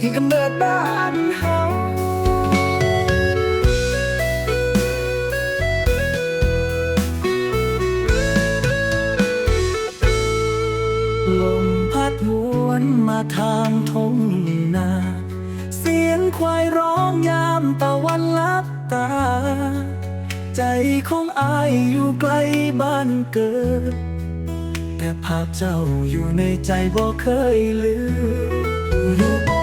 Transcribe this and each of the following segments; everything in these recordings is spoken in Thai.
ที่กำเนิดบ้านเฮาลมพัดหวนมาทางทงนา เสียงควายร้องยามตะวันลับตา ใจของอายอยู่ไกลบ้านเกิด แต่ภาพเจ้าอยู่ในใจบ่เคยลืม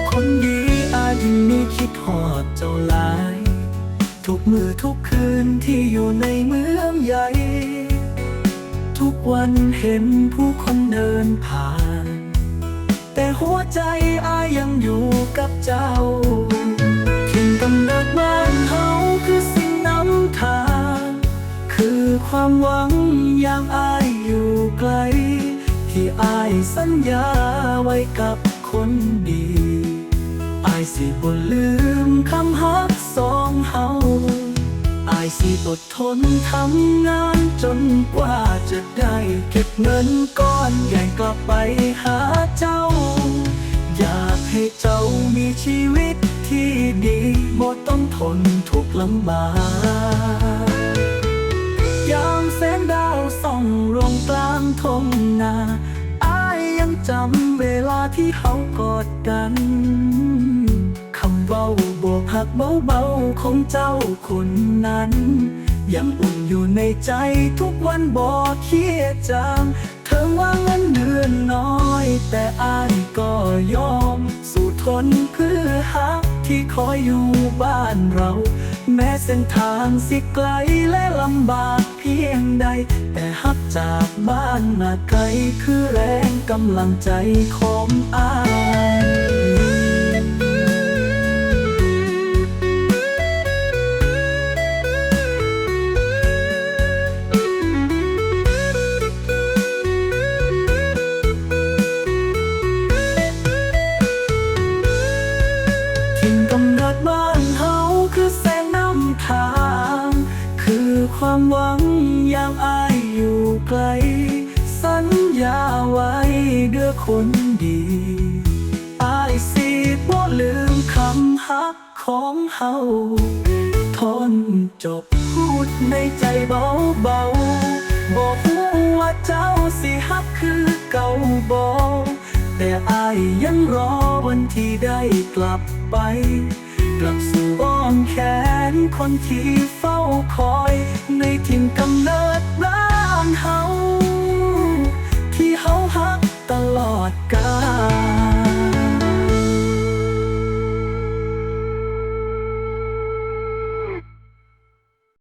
จ้าหลาย ทุกมือทุกคืนที่อยู่ในเมืองใหญ่ ทุกวันเห็นผู้คนเดินผ่าน แต่หัวใจอายยังอยู่กับเจ้าถิ่นกำเนิดบ้านเฮาคือสิ่งนำทาง คือความหวังยามอายอยู่ไกล ที่อายสัญญาไว้กับคนดีอายสิบ่ลืม คำฮักสองเฮาอายสิอดทนทำงานจนกว่าจะได้เก็บเงินก้อนใหญ่กลับไปหาเจ้า อยากให้เจ้ามีชีวิตที่ดีบ่ต้องทนทุกข์ลำบากยามแสงดาวส่องลงกลางทงนาอายยังจำเวลาที่เขากอดกัน เบาบวกหักเบาๆของเจ้าคนนั้น ยังอุ่นอยู่ในใจทุกวันบอกเคียดจางเธอว่าเงินเดือนน้อย แต่อายก็ยอม สู้ทนเพื่อหักที่คอยอยู่บ้านเรา แม้เส้นทางสิไกลและลำบากเพียงใด แต่หักจากบ้านมาไกลคือแรงกำลังใจของอาย สัญญาไว้เด้อคนดีอายสิบ่ลืมคำฮักของเฮาทนจบพูดในใจเบาเบาบอกว่าเจ้าสิฮักคือเก่าบอกแต่อายยังรอวันที่ได้กลับไป กลับสู่อ้อมแขนคนที่เฝ้าคอย ในถิ่นกำเนิด บ้านเฮา ที่เฮาฮักตลอดกา